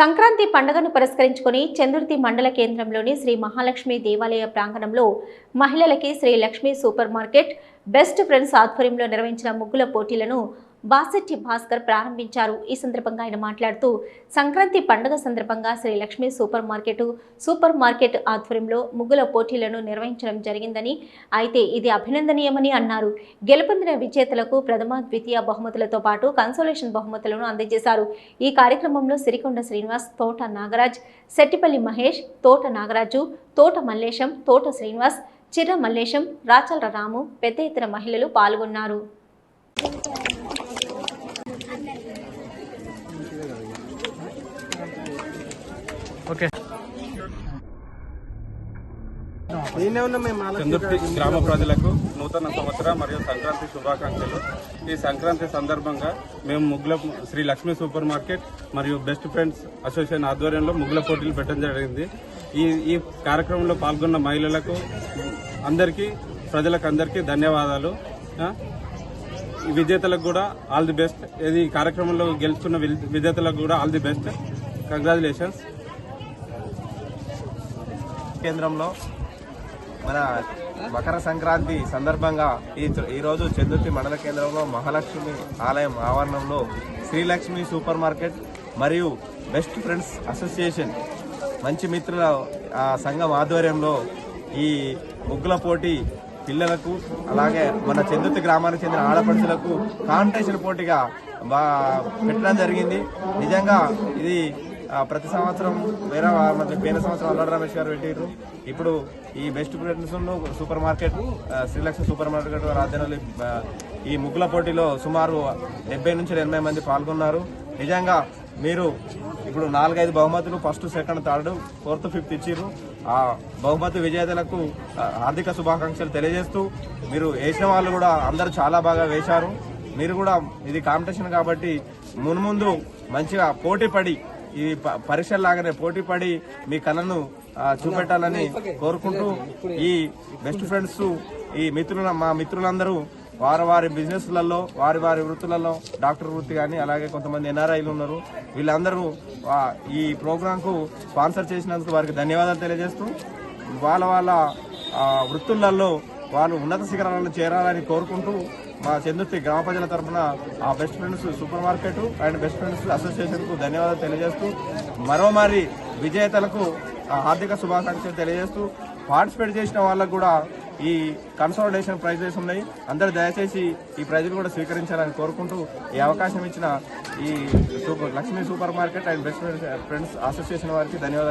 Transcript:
సంక్రాంతి పండుగను పురస్కరించుకొని చంద్రుతి మండల కేంద్రంలోని శ్రీ మహాలక్ష్మి దేవాలయ ప్రాంగణంలో మహిళలకి Sri Lakshmi super market best friends ఆధ్వర్యంలో నిర్వహించిన ముగ్గుల పోటీలను బాసెట్టి భాస్కర్ ప్రారంభించారు. ఈ సందర్భంగా ఆయన మాట్లాడుతూ సంక్రాంతి పండుగ సందర్భంగా Sri Lakshmi super market super market ఆధ్వర్యంలో ముగ్గుల పోటీలను నిర్వహించడం జరిగిందని అయితే ఇది అభినందనీయమని అన్నారు. గెలుపొందిన విజేతలకు ప్రథమ ద్వితీయ బహుమతులతో పాటు కన్సోలేషన్ బహుమతులను అందజేశారు. ఈ కార్యక్రమంలో సిరికొండ శ్రీనివాస్ తోట నాగరాజ్ సెట్టిపల్లి మహేష్ తోట నాగరాజు తోట మల్లేశం తోట శ్రీనివాస్ చిర్ర మల్లేశం రాచల రాము పెద్ద ఎత్తున మహిళలు పాల్గొన్నారు. ఓకే. చందుర్తి గ్రామ ప్రజలకు నూతన సంవత్సర మరియు సంక్రాంతి శుభాకాంక్షలు. ఈ సంక్రాంతి సందర్భంగా మేము ముగ్గుల శ్రీ లక్ష్మీ సూపర్ మార్కెట్ మరియు బెస్ట్ ఫ్రెండ్స్ అసోసియేషన్ ఆధ్వర్యంలో ముగ్గుల పోటీలు పెట్టడం జరిగింది. ఈ ఈ కార్యక్రమంలో పాల్గొన్న మహిళలకు అందరికీ ప్రజలకు అందరికీ ధన్యవాదాలు. విజేతలకు కూడా ఆల్ ది బెస్ట్ ఇది కార్యక్రమంలో గెలుచుకున్న విజేతలకు కూడా ఆల్ ది బెస్ట్ కంగ్రాచులేషన్స్ కేంద్రంలో మన మకర సంక్రాంతి సందర్భంగా ఈ ఈరోజు చందుర్తి మండల కేంద్రంలో మహాలక్ష్మి ఆలయం ఆవరణంలో శ్రీలక్ష్మి సూపర్ మార్కెట్ మరియు బెస్ట్ ఫ్రెండ్స్ అసోసియేషన్ మంచి మిత్రుల సంఘం ఆధ్వర్యంలో ఈ ముగ్గుల పోటీ పిల్లలకు అలాగే మన చందుర్తి గ్రామానికి చెందిన ఆడపడుచులకు కాంపిటీషన్ పోటీగా పెట్టడం జరిగింది. నిజంగా ఇది ప్రతి సంవత్సరం వేరే మధ్య పోయిన సంవత్సరం అల్లాడ రమేష్ గారు పెట్టారు ఇప్పుడు ఈ best friends super market Srilakshmi super market వారి ఆధ్వర్యంలో ఈ ముగ్గుల పోటీలో సుమారు డెబ్బై నుంచి ఎనభై మంది పాల్గొన్నారు. నిజంగా మీరు ఇప్పుడు నాలుగైదు బహుమతులు first second third fourth fifth ఇచ్చిర్రు. ఆ బహుమతి విజేతలకు ఆ, హార్దిక శుభాకాంక్షలు తెలియజేస్తూ మీరు వేసిన వాళ్ళు కూడా అందరూ చాలా బాగా వేశారు. మీరు కూడా ఇది కాంపిటీషన్ కాబట్టి మున్ముందు మంచిగా పోటీ పడి ఈ ప- పరీక్షల లాగానే పోటీ పడి మీ కళను చూపెట్టాలని కోరుకుంటూ ఈ బెస్ట్ ఫ్రెండ్స్ ఈ మిత్రుల మా మిత్రులందరూ వారి వారి బిజినెస్లలో వారి వారి వృత్తులలో డాక్టర్ వృత్తి కానీ అలాగే కొంతమంది ఎన్ఆర్ఐలు ఉన్నారు. వీళ్ళందరూ ఈ ప్రోగ్రాంకు స్పాన్సర్ చేసినందుకు వారికి ధన్యవాదాలు తెలియజేస్తూ వాళ్ళ వాళ్ళ వృత్తులలో వాళ్ళు ఉన్నత శిఖరాలను చేరాలని కోరుకుంటూ మా చందుర్తి గ్రామ ప్రజల తరఫున ఆ best friends super market and best friends అసోసియేషన్కు ధన్యవాదాలు తెలియజేస్తూ మరోమారి విజేతలకు ఆ, హార్దిక శుభాకాంక్షలు తెలియజేస్తూ పార్టిసిపేట్ చేసిన వాళ్ళకు కూడా ఈ కన్సల్టేషన్ ప్రైజెస్ ఉన్నాయి. అందరు దయచేసి ఈ ప్రైజులు కూడా స్వీకరించాలని కోరుకుంటూ ఈ అవకాశం ఇచ్చిన ఈ super Lakshmi super market and best friends association వారికి ధన్యవాదాలు.